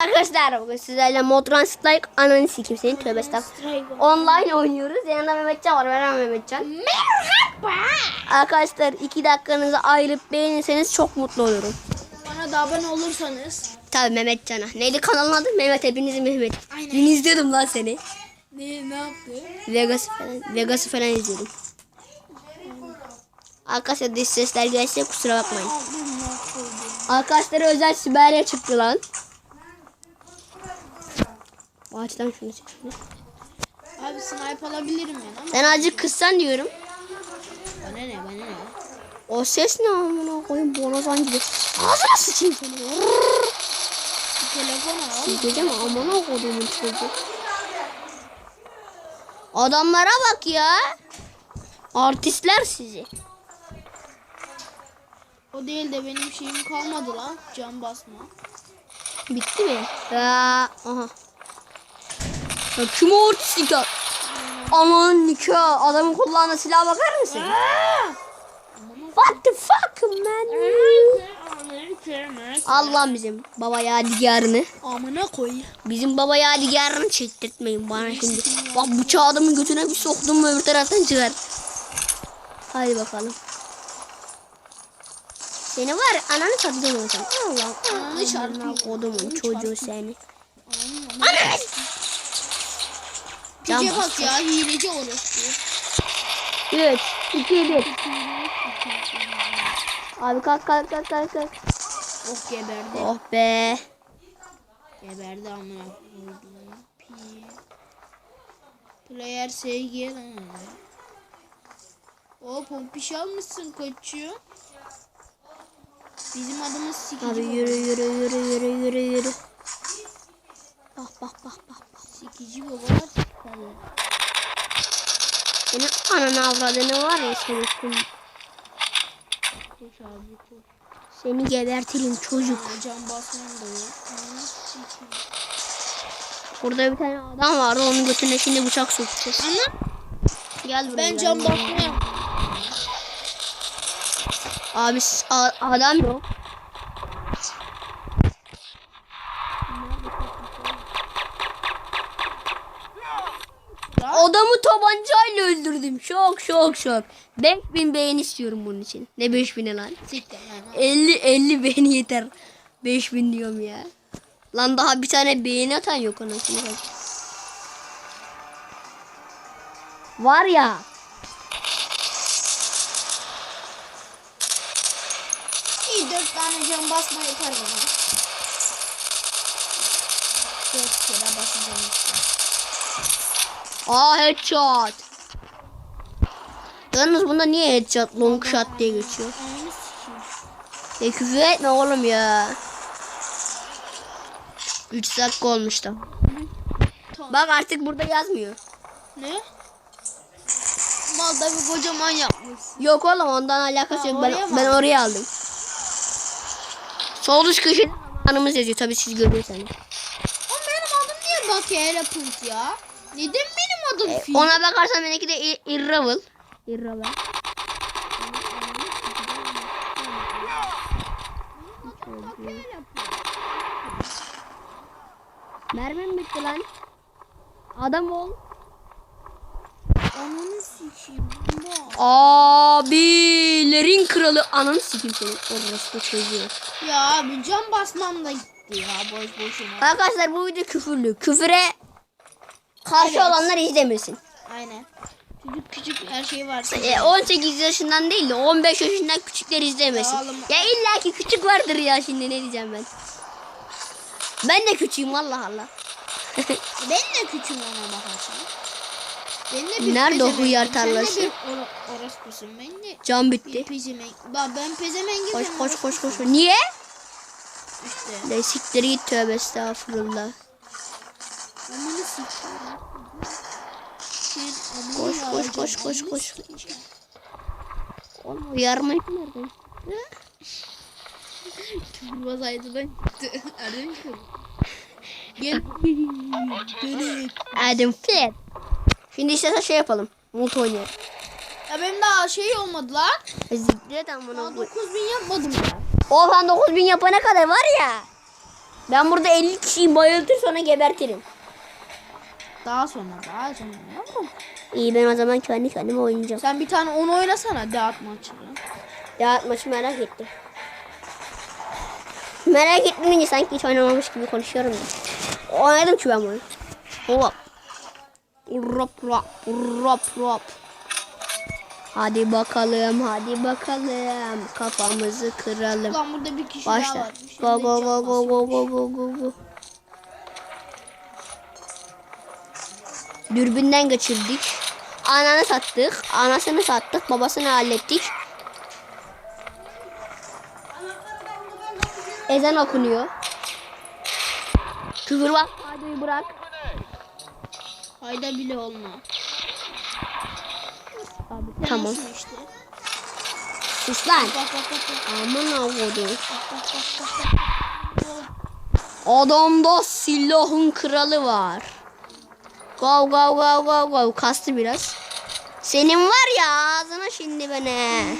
Arkadaşlar bugün sizlerle Modern Strike ananı sikim senin tövbe estağfurullah. Online oynuyoruz. Yanında Mehmetcan var. Merhaba Mehmetcan. Merhaba. Arkadaşlar iki dakikanızı ayırıp beğenirseniz çok mutlu olurum. Bana da abone olursanız. Tabii Mehmetcan'a. Neydi kanalın adı? Mehmet hepiniz Mehmet. Aynen. Dün izliyordum lan seni. Ne ne yaptı? Vegas falan, Vegas'ı falan izliyordum. Arkadaşlar dış sesler gelse kusura bakmayın. Arkadaşlara özel Sibel'e çıktı lan. Ağaçtan şunu çekeyim. Abi snipe alabilirim ben ama. Sen azıcık kıssan diyorum. Bana ne bana ne? O ses ne amına koyayım borazan gibi. Ağzına sıçayım seni. Bir telefon al. Gideceğim amına koyduğumun çocuğu. Adamlara bak ya. Artistler sizi. O değil de benim şeyim kalmadı lan. Cam basma. Bitti mi? Ya, aha. Ya kim o ya? Ananın nikah. Adamın kullandığı silaha bakar mısın? What the fuck man? Allah bizim baba yadigarını. Amına koy. Bizim baba yadigarını çektirtmeyin bana şimdi. Bak bıçağı adamın götüne bir soktum mu öbür taraftan çıkar. Hadi bakalım. Seni var ananı satacağım olsam. Allah Allah. çarpayım. Kodumun çocuğu seni. Ananı. Pice bak ya hileci orospu. 3, 2, 1. Abi kalk kalk kalk kalk kalk. Oh geberdi. Oh be. Geberdi amına. Player sevgi lan. O pompiş almışsın koçu. Bizim adımız sikici. Abi yürü yürü yürü yürü yürü yürü. Bak bak bak bak. bak. Sikici baba. Tabii. Senin ananı avradını var ya senin. Koş. Seni gebertirim çocuk. Can basmam da. Burada bir tane adam vardı onun götüne şimdi bıçak sokacağız. Ana Gel buraya. ben gel. can basmıyorum. Abi adam yok. Adamı tabancayla şok şok. 5000 beğen istiyorum bunun için. Ne 5000'i lan? Siktir lan. 50 50 beğeni yeter. 5000 diyorum ya. Lan daha bir tane beğeni atan yok satayım. Var ya. İyi dört tane can basma yeter bana. Dört kere basacağım işte. Aa headshot. Yalnız bunda niye headshot long shot diye geçiyor? Sikeyim. E küfür etme oğlum ya. 3 dakika olmuş. Tamam. Bak artık burada yazmıyor. Ne? Malda bir kocaman yapmış. Yok oğlum ondan alakası Ha, yok. Ben, ben aldın? oraya aldım. Sol üst köşede zamanımız yazıyor. Tabii siz görüyorsanız. Ama benim adım niye Bucky Elephant ya? Neden benim adım Fil? Ona bakarsan benimki de Ir- Irravel. Mermim bitti lan. Adam ol. Ananı sikeyim. Abilerin kralı ananı sikim seni. Orası çocuğu. Ya abi can basmam da gitti ya boş boşuna. Arkadaşlar bu video küfürlü. Küfüre karşı Evet. olanlar izlemesin. Aynen. Çocuk küçük her şey var. E, 18 yaşından değil de 15 yaşından küçükler izlemesin. Ya. Ya illa ki küçük vardır ya şimdi ne diyeceğim ben. Ben de küçüğüm Allah Allah. Ben de küçüğüm ona bakarsan. Ben de bir Nerede o hıyar tarlası? Sen de bir or orospusun. Ben de Can bitti. pezevenk. Bak ben pezevengim. Koş koş koş koş. Niye? İşte. Ne siktir git tövbe estağfurullah. Amını sikeyim. Koş, koş, koş, koş, koş. Oğlum uyarma ip nereden? Vurmasaydı lan gitti. Arayın ki. Gel. Dönek. Adam Fit. Şimdi istersen şey yapalım. Multi oynayalım. Ya benim daha şey olmadı lan. Zikret amına koy. 9000 yapmadım ya. Oğlan 9000 yapana kadar var ya. Ben burada 50 kişiyi bayıltır sonra gebertirim. Daha sonra daha sonra yavrum. İyi ben o zaman kendi kendime oynayacağım. Sen bir tane onu oynasana dağıt maçını. Ya maçı merak ettim. Merak etmeyince sanki hiç oynamamış gibi konuşuyorum ya. Oynadım ki ben bunu. Hop. Rop rop rop rop. Hadi bakalım hadi bakalım. Kafamızı kıralım. Ulan burada bir kişi daha Başla. var. Go go go go go go go go go. Dürbünden kaçırdık. Ananı sattık. Anasını sattık. Babasını hallettik. Ezan okunuyor. Küfür bak. Hadi bırak. Hayda bile olma. Abi, tamam. İşte? Sus lan. Aman avladım. Adamda silahın kralı var. Go go go go go. Kastı biraz. Senin var ya ağzına şimdi beni.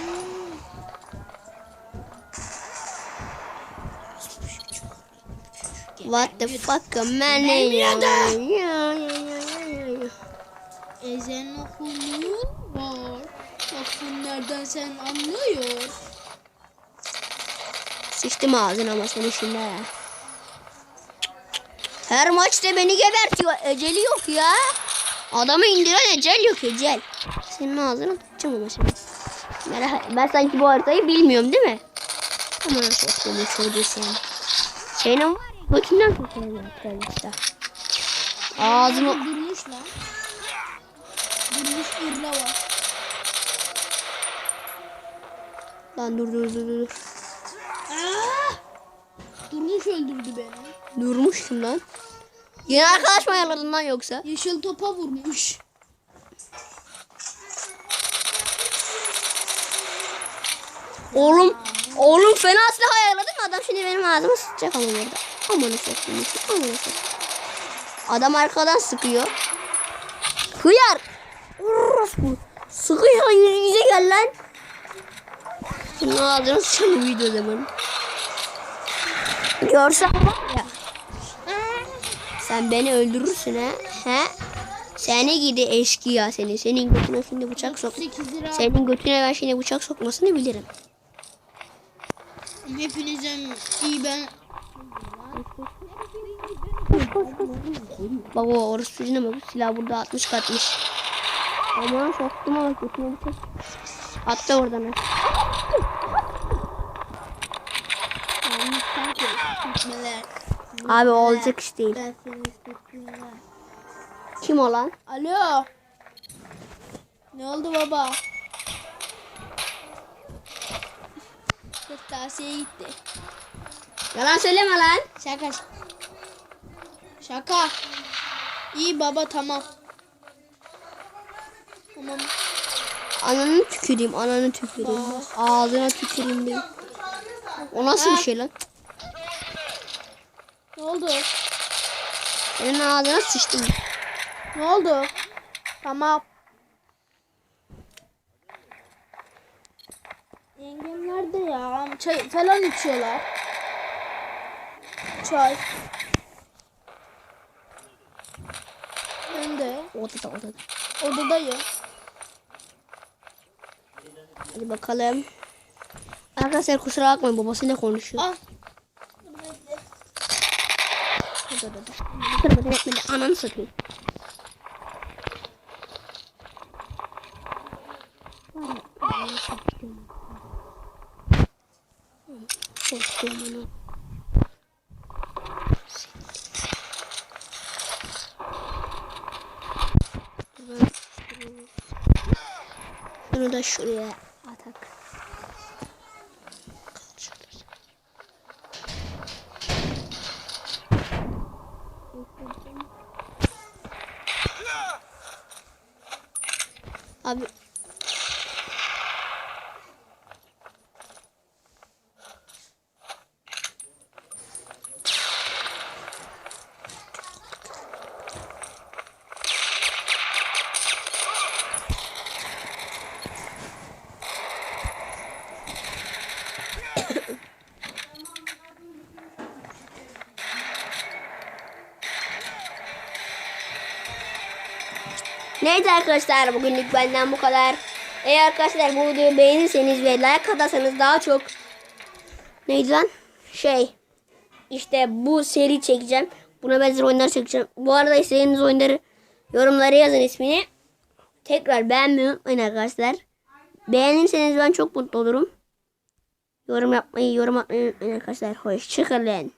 What the fuck man? Ezen okulu var. Nereden sen anlıyor. Sıçtım ağzına ama senin şimdi. Her maçta beni gebertiyor. Eceli yok ya. Adamı indiren ecel yok ecel. Senin ağzını tutacağım ama şimdi. Merak- Ben sanki bu haritayı bilmiyorum değil mi? Aman soktuğumu çocuğu sen. Senin var ya götünden tutuyorum işte. Ağzını... Durmuş lan. Durmuş ırla var. Lan dur dur dur dur. Ah! Durmuş öldürdü beni. Durmuştum lan. Yeni arkadaş mı ayarladın lan yoksa? Yeşil topa vurmuş. Oğlum, oğlum fena silah ayarladın mı? Adam şimdi benim ağzıma sıkacak ama burada. Aman soktum. Aman soktum. Adam arkadan sıkıyor. Hıyar. Orospu. Sıkıyor yüz yüze gel lan. Senin ağzına sıçan video zaman. Görsen var ya. Sen beni öldürürsün ha. He? Seni gidi eşkıya seni. Senin götüne şimdi bıçak sok. 8 lira. Senin götüne ben şimdi bıçak sokmasını bilirim. Hepinizden iyi ben. Bak o orası çocuğuna bak. Silah burada 60 katmış. Aman soktum ama götüne bıçak. Attı oradan. ha. Gitmeler. Abi olacak iş değil. Kim o lan? Alo. Ne oldu baba? Kırtasiye gitti. Yalan söyleme lan. Şaka. Şaka. İyi baba tamam. Tamam. Ananı tüküreyim, ananı tüküreyim. Ağzına tüküreyim diye. O nasıl bir şey lan? Ne oldu? Senin ağzına sıçtım. Ne oldu? Tamam. Yengem nerede ya? Çay falan içiyorlar. Çay. Ben de Odada odada. odadayım. Hadi bakalım. Arkadaşlar kusura bakmayın babasıyla konuşuyor. Al. Odada. Kırmadan etmedi ananı satayım. Şunu da şuraya Abi Neyse arkadaşlar bugünlük benden bu kadar. Eğer arkadaşlar bu videoyu beğenirseniz ve like atarsanız daha çok neydi lan? Şey işte bu seri çekeceğim. Buna benzer oyunlar çekeceğim. Bu arada istediğiniz oyunları yorumlara yazın ismini. Tekrar beğenmeyi unutmayın arkadaşlar. Beğenirseniz ben çok mutlu olurum. Yorum yapmayı, yorum atmayı unutmayın arkadaşlar. Hoşçakalın.